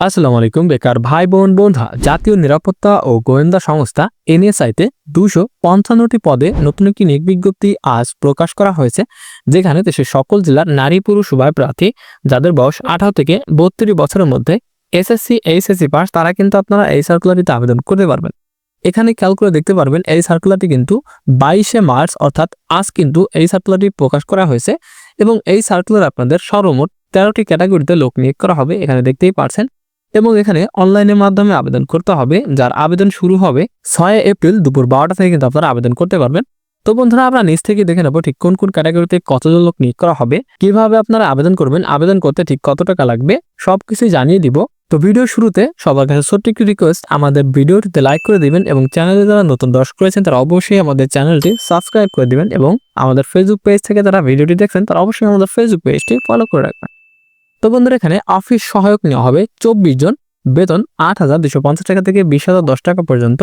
আসসালামু আলাইকুম, বেকার ভাই বোন বন্ধা জাতীয় নিরাপত্তা ও গোয়েন্দা সংস্থা এনএসআইতে দুশো পঞ্চান্নটি পদে নতুন একটি নিয়োগ বিজ্ঞপ্তি আজ প্রকাশ করা হয়েছে, যেখানে দেশের সকল জেলার নারী পুরুষ উভয় প্রার্থী যাদের বয়স আঠারো থেকে বত্রিশ বছরের মধ্যে এসএসসি, এইচএসসি পাস, তারা কিন্তু আপনারা এই সার্কুলারটিতে আবেদন করতে পারবেন। এখানে খেয়াল করে দেখতে পারবেন, এই সার্কুলারটি কিন্তু বাইশে মার্চ, অর্থাৎ আজ কিন্তু এই সার্কুলারটি প্রকাশ করা হয়েছে এবং এই সার্কুলার আপনাদের সর্বমোট তেরোটি ক্যাটাগরিতে লোক নিয়োগ করা হবে, এখানে দেখতেই পারছেন। এবং এখানে অনলাইনের মাধ্যমে আবেদন করতে হবে। যার আবেদন শুরু হবে ছয় এপ্রিল দুপুর বারোটা থেকে কিন্তু আপনারা আবেদন করতে পারবেন। তো বন্ধুরা, আমরা নিচ থেকে দেখে নেব ঠিক কোন কোন ক্যাটাগরিতে কতজন লোক নিয়োগ করা হবে, কীভাবে আপনারা আবেদন করবেন, আবেদন করতে ঠিক কত টাকা লাগবে সবকিছু জানিয়ে দিব। তো ভিডিও শুরুতে সবার কাছে ছোট্ট একটি রিকোয়েস্ট আমাদের ভিডিওটিতে লাইক করে দিবেন এবং চ্যানেলে যারা নতুন দর্শক রয়েছেন, তারা অবশ্যই আমাদের চ্যানেলটি সাবস্ক্রাইব করে দিবেন এবং আমাদের ফেসবুক পেজ থেকে যারা ভিডিওটি দেখছেন, তারা অবশ্যই আমাদের ফেসবুক পেজটি ফলো করে রাখবেন। তো বন্ধুরা এখানে অফিস সহায়ক নেওয়া হবে চব্বিশ জন, বেতন আট হাজার দুশো পঞ্চাশ টাকা থেকে বিশ হাজার দশ টাকা পর্যন্ত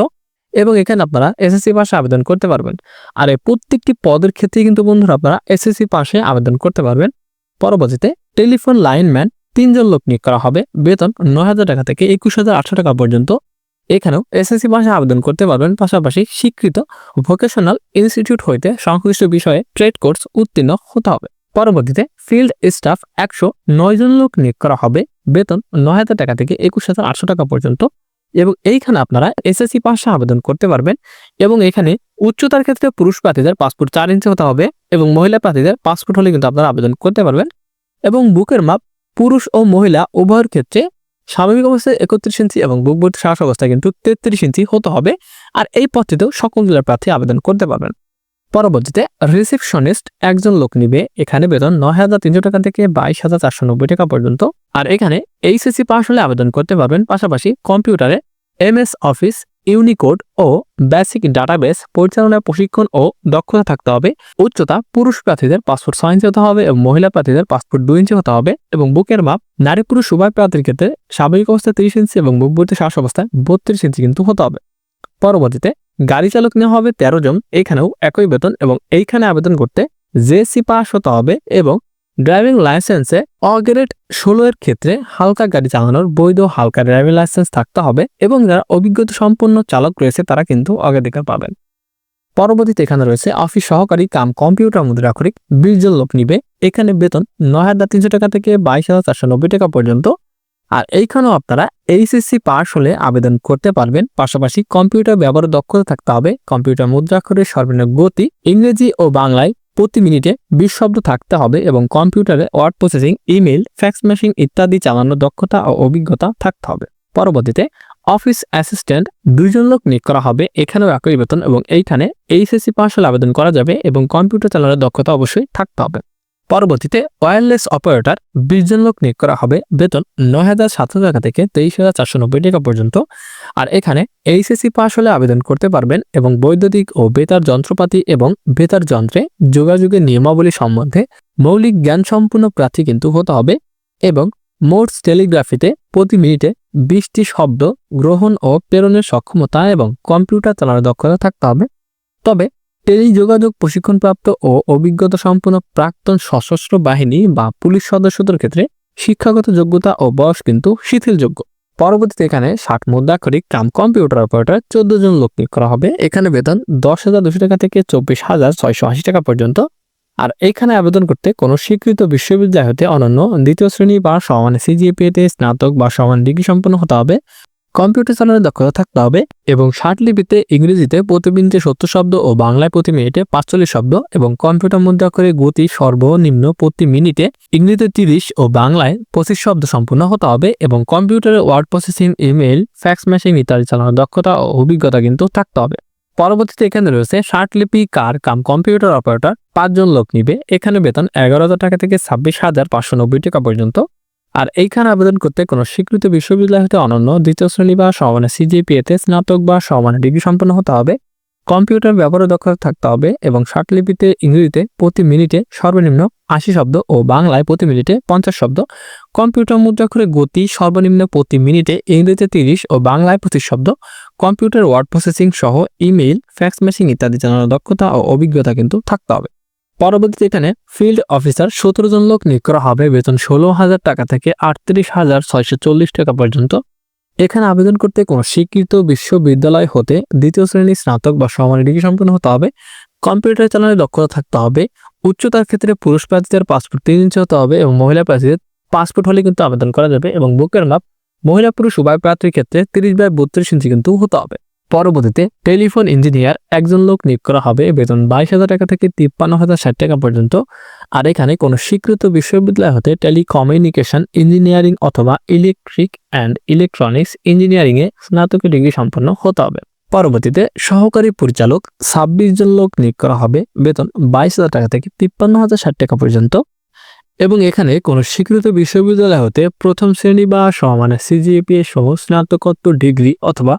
এবং এখানে আপনারা এসএসসি পাশে আবেদন করতে পারবেন। আর এই প্রত্যেকটি পদের ক্ষেত্রে কিন্তু বন্ধুরা আপনারা এসএসসি পাশে আবেদন করতে পারবেন। পরবর্তীতে টেলিফোন লাইনম্যান তিনজন লোক নিয়োগ করা হবে, বেতন নয় হাজার টাকা থেকে একুশ হাজার আটশো টাকা পর্যন্ত। এখানেও এসএসসি পাশে আবেদন করতে পারবেন, পাশাপাশি স্বীকৃত ভোকেশনাল ইনস্টিটিউট হইতে সংশ্লিষ্ট বিষয়ে ট্রেড কোর্স উত্তীর্ণ হতে হবে। পরবর্তীতে ফিল্ড স্টাফ একশো নয় জন লোক নিয়োগ করা হবে। বেতন নয় হাজার টাকা থেকে একুশ হাজার আটশো টাকা পর্যন্ত। এবং এইখানে আপনারা এসএসসি পাশে আবেদন করতে পারবেন। এবং এখানে উচ্চতার ক্ষেত্রে পুরুষ প্রার্থীদের পাসপোর্ট চার ইঞ্চি হতে হবে এবং মহিলা প্রার্থীদের পাসপোর্ট হলে কিন্তু আপনারা আবেদন করতে পারবেন। এবং বুকের মাপ পুরুষ ও মহিলা উভয়ের ক্ষেত্রে স্বাভাবিক অবস্থায় একত্রিশ ইঞ্চি এবং বুক ভর্তি শ্বাস অবস্থায় কিন্তু তেত্রিশ ইঞ্চি হতে হবে। আর এই পদ্ধতিতেও সকল জেলার প্রার্থী আবেদন করতে পারবেন। পরবর্তীতে রিসেপশনিস্ট একজন লোক নিবে। এখানে বেতন নয় হাজার তিনশো টাকা থেকে বাইশ হাজার চারশো নব্বই টাকা পর্যন্ত। আর এখানে এইচএসসি পাস হলে আবেদন করতে পারবেন। পাশাপাশি কম্পিউটারে এমএস অফিস ইউনিকোড ও বেসিক ডাটাবেস পরিচালনার প্রশিক্ষণ ও দক্ষতা থাকতে হবে। উচ্চতা পুরুষ প্রার্থীদের পাসপোর্ট ছয় ইঞ্চি হতে হবে এবং মহিলা প্রার্থীদের পাসপোর্ট দুই ইঞ্চি হতে হবে এবং বুকের মাপ নারী পুরুষ উভয় প্রার্থীর ক্ষেত্রে স্বাভাবিক অবস্থায় তিরিশ ইঞ্চি এবং বুকবর্তী শ্বাস অবস্থায় বত্রিশ ইঞ্চি কিন্তু হতে হবে। পরবর্তীতে গাড়ি চালক নেওয়া হবে তেরো জন এখানেও একই বেতন এবং এইখানে আবেদন করতে জেসি পাস হতে হবে এবং ড্রাইভিং লাইসেন্সে অগ্রেড ষোলো এর ক্ষেত্রে হালকা গাড়ি চালানোর বৈধ হালকা ড্রাইভিং লাইসেন্স থাকতে হবে এবং যারা অভিজ্ঞতা সম্পন্ন চালক রয়েছে তারা কিন্তু অগ্রাধিকার পাবেন। পরবর্তীতে এখানে রয়েছে অফিস সহকারী কাম কম্পিউটার মুদ্রাক্ষরিক বিশ জন লোক নিবে। এখানে বেতন নয় হাজার তিনশো টাকা থেকে বাইশ হাজার চারশো নব্বই টাকা পর্যন্ত আর এইখানেও আপনারা এইচএসসি পাস হলে আবেদন করতে পারবেন। পাশাপাশি কম্পিউটার ব্যবহারের দক্ষতা থাকতে হবে। কম্পিউটার মুদ্রাক্ষরের সর্বনিম্ন গতি, ইংরেজি ও বাংলায় প্রতি মিনিটে বিশ শব্দ থাকতে হবে এবং কম্পিউটারে word processing email fax machine ইত্যাদি চালানোর দক্ষতা ও অভিজ্ঞতা থাকতে হবে। পরবর্তীতে অফিস অ্যাসিস্ট্যান্ট দুইজন লোক নিয়োগ করা হবে। এখানেও একই বেতন এবং এইখানে এইচএসসি পাস হলে আবেদন করা যাবে এবং কম্পিউটার চালানোর দক্ষতা অবশ্যই থাকতে হবে। পরবর্তীতে ওয়্যারলেস অপারেটর বিশ জন লোক নিয়োগ করা হবে। বেতন নয় হাজার সাতশো টাকা থেকে তেইশ হাজার চারশো নব্বই টাকা পর্যন্ত। আর এখানে এইচএসসি পাস হলে আবেদন করতে পারবেন এবং বৈদ্যুতিক ও বেতার যন্ত্রপাতি এবং বেতার যন্ত্রে যোগাযোগের নিয়মাবলী সম্বন্ধে মৌলিক জ্ঞান সম্পূর্ণ প্রার্থী কিন্তু হতে হবে এবং মোটস টেলিগ্রাফিতে প্রতি মিনিটে বিশটি শব্দ গ্রহণ ও প্রেরণের সক্ষমতা এবং কম্পিউটার চালানোর দক্ষতা থাকতে হবে। তবে টেলিযোগাযোগ প্রশিক্ষণপ্রাপ্ত ও অভিজ্ঞতা সম্পন্ন প্রাক্তন সশস্ত্র বাহিনী বা পুলিশ সদস্যদের ক্ষেত্রে শিক্ষাগত যোগ্যতা ও বয়স কিন্তু শিথিলযোগ্য। পরবর্তীতে এখানে ষাট মুদ্রাক্ষরিক কাম কম্পিউটার অপারেটর চোদ্দ জন লোক নিয়োগ করা হবে। এখানে বেতন দশ হাজার দুশো টাকা থেকে চব্বিশ হাজার ছয়শো আশি টাকা পর্যন্ত। আর এখানে আবেদন করতে কোনো স্বীকৃত বিশ্ববিদ্যালয় হতে অনন্য দ্বিতীয় শ্রেণি বা সমান সিজিপিএতে স্নাতক বা সমান ডিগ্রি সম্পন্ন হতে হবে। কম্পিউটার চালানোর দক্ষতা থাকতে হবে এবং ষাট লিপিতে ইংরেজিতে প্রতি মিনিটে সত্তর শব্দ ও বাংলায় প্রতি মিনিটে পাঁচচল্লিশ শব্দ এবং কম্পিউটার মুদ্রাক্ষরে গতি সর্বনিম্ন প্রতি মিনিটে ইংরেজিতে তিরিশ ও বাংলায় পঁচিশ শব্দ সম্পূর্ণ হতে হবে এবং কম্পিউটারে word processing email fax machine ইত্যাদি চালানোর দক্ষতা ও অভিজ্ঞতা কিন্তু থাকতে হবে। পরবর্তীতে এখানে রয়েছে ষাট লিপি, কার, কাম, কম্পিউটার অপারেটর, পাঁচজন লোক নিবে। এখানে বেতন এগারো হাজার টাকা থেকে ছাব্বিশ হাজার পাঁচশো নব্বই টাকা পর্যন্ত। আর এইখানে আবেদন করতে কোনো স্বীকৃত বিশ্ববিদ্যালয় হতে অনন্য দ্বিতীয় শ্রেণি বা সমানে সিজিপিএতে স্নাতক বা সমানে ডিগ্রি সম্পন্ন হতে হবে। কম্পিউটার ব্যবহারের দক্ষতা থাকতে হবে এবং লিপিতে ইংরেজিতে প্রতি মিনিটে সর্বনিম্ন আশি শব্দ ও বাংলায় প্রতি মিনিটে পঞ্চাশ শব্দ। কম্পিউটার মুদ্রাক্ষরে গতি সর্বনিম্ন প্রতি মিনিটে ইংরেজিতে তিরিশ ও বাংলায় পঁচিশ শব্দ। কম্পিউটার ওয়ার্ড প্রসেসিং সহ ইমেইল, ফ্যাক্স মেশিন ইত্যাদি জানানোর দক্ষতা ও অভিজ্ঞতা কিন্তু থাকতে হবে। পরবর্তীতে এখানে ফিল্ড অফিসার সতেরো জন লোক নিয়োগ করা হবে। বেতন ষোলো হাজার টাকা থেকে আটত্রিশ হাজার ছয়শো চল্লিশ টাকা পর্যন্ত। এখানে আবেদন করতে কোনো স্বীকৃত বিশ্ববিদ্যালয় হতে দ্বিতীয় শ্রেণির স্নাতক বা সমান ডিগ্রি সম্পন্ন হতে হবে। কম্পিউটার চালানোর দক্ষতা থাকতে হবে। উচ্চতার ক্ষেত্রে পুরুষ প্রার্থীদের পাসপোর্ট তিন ইঞ্চি হতে হবে এবং মহিলা প্রার্থীদের পাসপোর্ট হলে কিন্তু আবেদন করা যাবে এবং বুকের মাপ মহিলা, পুরুষ, উভয় প্রার্থীর ক্ষেত্রে তিরিশ বাই বত্রিশ ইঞ্চি কিন্তু হতে হবে। পরবর্তীতে টেলিফোন ইঞ্জিনিয়ার একজন লোক নিয়োগ করা হবে। বেতন বাইশ হাজার টাকা থেকে তিপ্পান্ন হাজার ষাট টাকা পর্যন্ত। আর এখানে কোনো স্বীকৃত বিশ্ববিদ্যালয় হতে টেলিকমিউনিকেশন ইঞ্জিনিয়ারিং অথবা ইলেকট্রিক অ্যান্ড ইলেকট্রনিক্স ইঞ্জিনিয়ারিংয়ে স্নাতক ডিগ্রি সম্পন্ন হতে হবে। পরবর্তীতে সহকারী পরিচালক ছাব্বিশ জন লোক নিয়োগ করা হবে। বেতন বাইশ হাজার টাকা থেকে তিপ্পান্ন হাজার ষাট টাকা পর্যন্ত। এবং এখানে কোনো স্বীকৃত বিশ্ববিদ্যালয় হতে প্রথম শ্রেণি বা সমানে সিজিএপিএ সহ স্নাতকোত্তর ডিগ্রি অথবা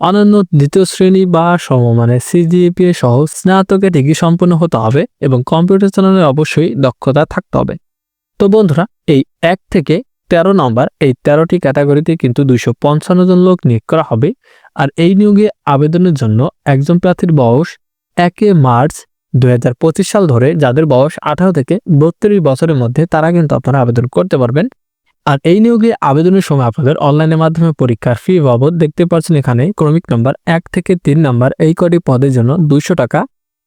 অনন্য দ্বিতীয় শ্রেণি বা সমমানের সিজিপিএ সহ স্নাতকের ডিগ্রি সম্পন্ন হতে হবে এবং কম্পিউটার চালানোর অবশ্যই দক্ষতা থাকতে হবে। তো বন্ধুরা, এই এক থেকে তেরো নম্বর, এই তেরোটি ক্যাটাগরিতে কিন্তু দুইশো পঞ্চান্ন জন লোক নিয়োগ করা হবে। আর এই নিয়োগে আবেদনের জন্য একজন প্রার্থীর বয়স একে মার্চ দু হাজার পঁচিশ সাল ধরে। যাদের বয়স আঠারো থেকে বত্রিশ বছরের মধ্যে, তারা কিন্তু আপনারা আবেদন করতে পারবেন। আর এই নিয়োগে আবেদনের সময় আপনাদের অনলাইনের মাধ্যমে পরীক্ষার ফি বাবদ দেখতে পাচ্ছেন এখানে ক্রমিক নাম্বার এক থেকে তিন নাম্বার এই কটি পদের জন্য দুইশো টাকা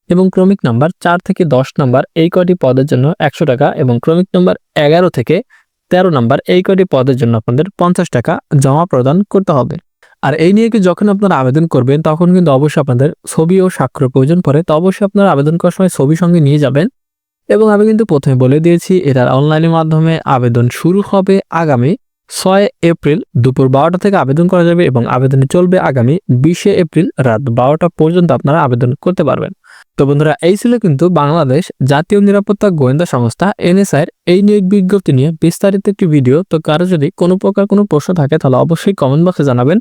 এবং ক্রমিক নাম্বার চার থেকে দশ নাম্বার এই কটি পদের জন্য একশো টাকা এবং ক্রমিক নাম্বার এগারো থেকে তেরো নাম্বার এই কটি পদের জন্য আপনাদের পঞ্চাশ টাকা জমা প্রদান করতে হবে। আর এই নিয়ে যখন আপনারা আবেদন করবেন, তখন কিন্তু অবশ্যই আপনাদের ছবি ও স্বাক্ষর প্রয়োজন পড়ে। তো অবশ্যই আপনারা আবেদন করার সময় ছবি সঙ্গে নিয়ে যাবেন। এবং আমি কিন্তু প্রথমে বলে দিয়েছি, এটার অনলাইনের মাধ্যমে আবেদন শুরু হবে আগামী ছয় এপ্রিল দুপুর বারোটা থেকে আবেদন করা যাবে এবং আবেদন চলবে আগামী বিশে এপ্রিল রাত বারোটা পর্যন্ত আপনারা আবেদন করতে পারবেন। তো বন্ধুরা, এই ছিল কিন্তু বাংলাদেশ জাতীয় নিরাপত্তা গোয়েন্দা সংস্থা এনএসআইয়ের এই নিয়োগ বিজ্ঞপ্তি নিয়ে বিস্তারিত একটি ভিডিও। তো কারও যদি কোনো প্রকার কোনো প্রশ্ন থাকে, তাহলে অবশ্যই কমেন্ট বক্সে জানাবেন।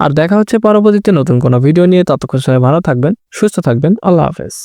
আর দেখা হচ্ছে পরবর্তীতে নতুন কোনো ভিডিও নিয়ে, ততক্ষণ সবাই ভালো থাকবেন, সুস্থ থাকবেন, আল্লাহ হাফেজ।